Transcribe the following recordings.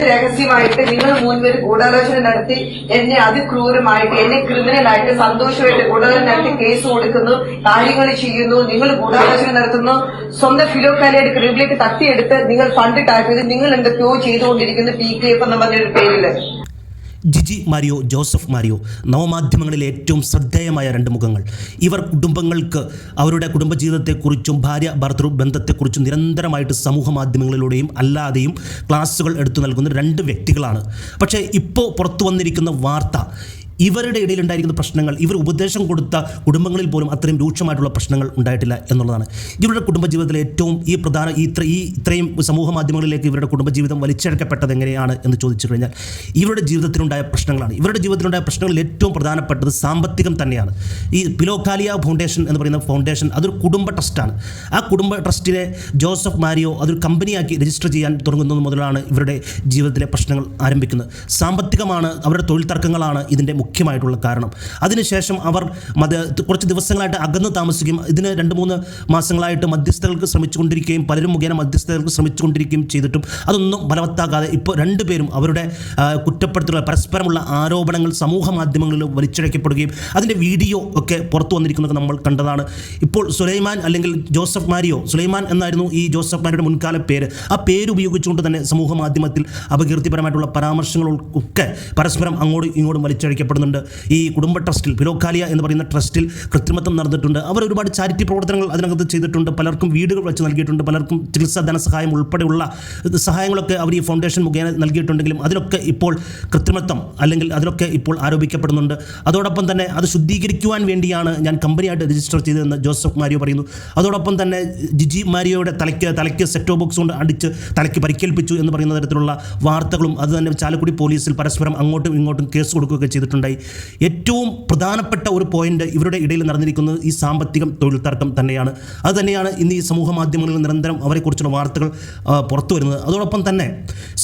രഹസ്യമായിട്ട് നിങ്ങൾ മൂന്നുപേർ ഗൂഢാലോചന നടത്തി എന്നെ അതിക്രൂരമായിട്ട് എന്നെ ക്രിമിനലായിട്ട് സന്തോഷമായിട്ട് ഗൂഢാലോചന നടത്തി കേസ് കൊടുക്കുന്നു കാര്യങ്ങൾ ചെയ്യുന്നു നിങ്ങൾ ഗൂഢാലോചന നടത്തുന്നു. സ്വന്തം ഫിലോക്കാലിയുടെ ക്രിമിലേക്ക് തട്ടിയെടുത്ത് നിങ്ങൾ ഫണ്ട് ടാപ്പ് നിങ്ങൾ എന്തൊക്കെയോ ചെയ്തുകൊണ്ടിരിക്കുന്നു പി കെ എഫ് എന്ന് പറഞ്ഞൊരു പേരിൽ. ജിജി മാരിയോ ജോസഫ് മാരിയോ നവമാധ്യമങ്ങളിലെ ഏറ്റവും ശ്രദ്ധേയമായ രണ്ട് മുഖങ്ങൾ. ഇവർ കുടുംബങ്ങൾക്ക് അവരുടെ കുടുംബജീവിതത്തെക്കുറിച്ചും ഭാര്യ ഭർത്തൃ ബന്ധത്തെക്കുറിച്ചും നിരന്തരമായിട്ട് സമൂഹ മാധ്യമങ്ങളിലൂടെയും അല്ലാതെയും ക്ലാസ്സുകൾ എടുത്തു നൽകുന്ന രണ്ട് വ്യക്തികളാണ്. പക്ഷേ ഇപ്പോൾ പുറത്തു വന്നിരിക്കുന്ന വാർത്ത ഇവരുടെ ഇടയിൽ ഉണ്ടായിരിക്കുന്ന പ്രശ്നങ്ങൾ ഇവർ ഉപദേശം കൊടുത്ത കുടുംബങ്ങളിൽ പോലും അത്രയും രൂക്ഷമായിട്ടുള്ള പ്രശ്നങ്ങൾ ഉണ്ടായിട്ടില്ല എന്നുള്ളതാണ്. ഇവരുടെ കുടുംബജീവിതത്തിലെ ഏറ്റവും ഈ പ്രധാന ഈ ഇത്ര ഈ ഇത്രയും സമൂഹ മാധ്യമങ്ങളിലേക്ക് ഇവരുടെ കുടുംബജീവിതം വലിച്ചെടുക്കപ്പെട്ടത് എങ്ങനെയാണ് എന്ന് ചോദിച്ചു കഴിഞ്ഞാൽ ഇവരുടെ ജീവിതത്തിലുണ്ടായ പ്രശ്നങ്ങളാണ്. ഇവരുടെ ജീവിതത്തിലുണ്ടായ പ്രശ്നങ്ങളിൽ ഏറ്റവും പ്രധാനപ്പെട്ടത് സാമ്പത്തികം തന്നെയാണ്. ഈ പിലോക്കാലിയ ഫൗണ്ടേഷൻ എന്ന് പറയുന്ന ഫൗണ്ടേഷൻ അതൊരു കുടുംബ ട്രസ്റ്റാണ്. ആ കുടുംബ ട്രസ്റ്റിനെ ജോസഫ് മാരിയോ അതൊരു കമ്പനിയാക്കി രജിസ്റ്റർ ചെയ്യാൻ തുടങ്ങുന്നത് മുതലാണ് ഇവരുടെ ജീവിതത്തിലെ പ്രശ്നങ്ങൾ ആരംഭിക്കുന്നത്. സാമ്പത്തികമാണ് അവരുടെ തൊഴിൽ തർക്കങ്ങളാണ് ഇതിന്റെ മുഖ്യമായിട്ടുള്ള കാരണം. അതിനുശേഷം അവർ മത കുറച്ച് ദിവസങ്ങളായിട്ട് അകന്ന് താമസിക്കുകയും ഇതിന് രണ്ട് മൂന്ന് മാസങ്ങളായിട്ട് മധ്യസ്ഥകൾക്ക് ശ്രമിച്ചുകൊണ്ടിരിക്കുകയും പലരും മുഖേന മധ്യസ്ഥകൾക്ക് ശ്രമിച്ചുകൊണ്ടിരിക്കുകയും ചെയ്തിട്ടും അതൊന്നും ഫലവത്താകാതെ ഇപ്പോൾ രണ്ടുപേരും അവരുടെ കുറ്റപ്പെടുത്തുള്ള പരസ്പരമുള്ള ആരോപണങ്ങൾ സമൂഹ മാധ്യമങ്ങളിൽ വലിച്ചിഴക്കപ്പെടുകയും അതിന്റെ വീഡിയോ ഒക്കെ പുറത്തു വന്നിരിക്കുന്നത് നമ്മൾ കണ്ടതാണ്. ഇപ്പോൾ സുലൈമാൻ അല്ലെങ്കിൽ ജോസഫ് മാരിയോ സുലൈമാൻ എന്നായിരുന്നു ഈ ജോസഫ് മാരിയുടെ മുൻകാല പേര്. ആ പേര് ഉപയോഗിച്ചുകൊണ്ട് തന്നെ സമൂഹ മാധ്യമത്തിൽ അപകീർത്തിപരമായിട്ടുള്ള പരാമർശങ്ങളൊക്കെ പരസ്പരം അങ്ങോട്ടും ഇങ്ങോട്ടും വലിച്ചഴിക്കപ്പെടുന്നുണ്ട് ഈ കുടുംബ ട്രസ്റ്റിൽ പിലോക്കാലിയ എന്ന് പറയുന്ന ട്രസ്റ്റിൽ കൃത്രിമത്വം നടന്നിട്ടുണ്ട്. അവർ ഒരുപാട് ചാരിറ്റി പ്രവർത്തനങ്ങൾ അതിനകത്ത് ചെയ്തിട്ടുണ്ട്. പലർക്കും വീടുകൾ വെച്ച് നൽകിയിട്ടുണ്ട്. പലർക്കും ചികിത്സാ ധനസഹായം ഉൾപ്പെടെയുള്ള സഹായങ്ങളൊക്കെ അവർ ഈ ഫൗണ്ടേഷൻ മുഖേന നൽകിയിട്ടുണ്ടെങ്കിലും അതിനൊക്കെ ഇപ്പോൾ കൃത്രിമത്വം അല്ലെങ്കിൽ അതിനൊക്കെ ഇപ്പോൾ ആരോപിക്കപ്പെടുന്നുണ്ട്. അതോടൊപ്പം തന്നെ അത് ശുദ്ധീകരിക്കുവാൻ വേണ്ടിയാണ് ഞാൻ കമ്പനിയായിട്ട് രജിസ്റ്റർ ചെയ്തതെന്ന് ജോസഫ് മാരിയോ പറയുന്നു. അതോടൊപ്പം തന്നെ ജിജി മാരിയോയുടെ തലയ്ക്ക് തലയ്ക്ക് സെറ്റോ ബോക്സ് കൊണ്ട് അടിച്ച് തലയ്ക്ക് പരിക്കേൽപ്പിച്ചു എന്ന് പറയുന്ന തരത്തിലുള്ള വാർത്തകളും അത് തന്നെ ചാലക്കുടി പോലീസിൽ പരസ്പരം അങ്ങോട്ടും ഇങ്ങോട്ടും കേസ് കൊടുക്കുകയൊക്കെ ചെയ്തിട്ടുണ്ടായി ഏറ്റവും പ്രധാനപ്പെട്ട ഒരു പോയിന്റ് ഇവരുടെ ഇടയിൽ നടന്നിരിക്കുന്നത് ഈ സാമ്പത്തികം തൊഴിൽ തർക്കം തന്നെയാണ്. അത് തന്നെയാണ് ഇന്ന് ഈ സമൂഹ മാധ്യമങ്ങളിൽ നിരന്തരം അവരെക്കുറിച്ചുള്ള വാർത്തകൾ പുറത്തു വരുന്നത്. അതോടൊപ്പം തന്നെ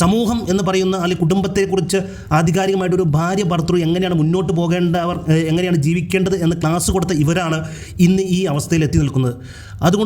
സമൂഹം എന്ന് പറയുന്ന അല്ലെങ്കിൽ കുടുംബത്തെക്കുറിച്ച് ആധികാരികമായിട്ട് ഒരു ഭാര്യ ഭർത്തൃ എങ്ങനെയാണ് മുന്നോട്ട് പോകേണ്ടവർ എങ്ങനെയാണ് ജീവിക്കേണ്ടത് എന്ന് ക്ലാസ് കൊടുത്ത ഇവരാണ് ഇന്ന് ഈ അവസ്ഥയിൽ എത്തി നിൽക്കുന്നത്. അതുകൊണ്ട്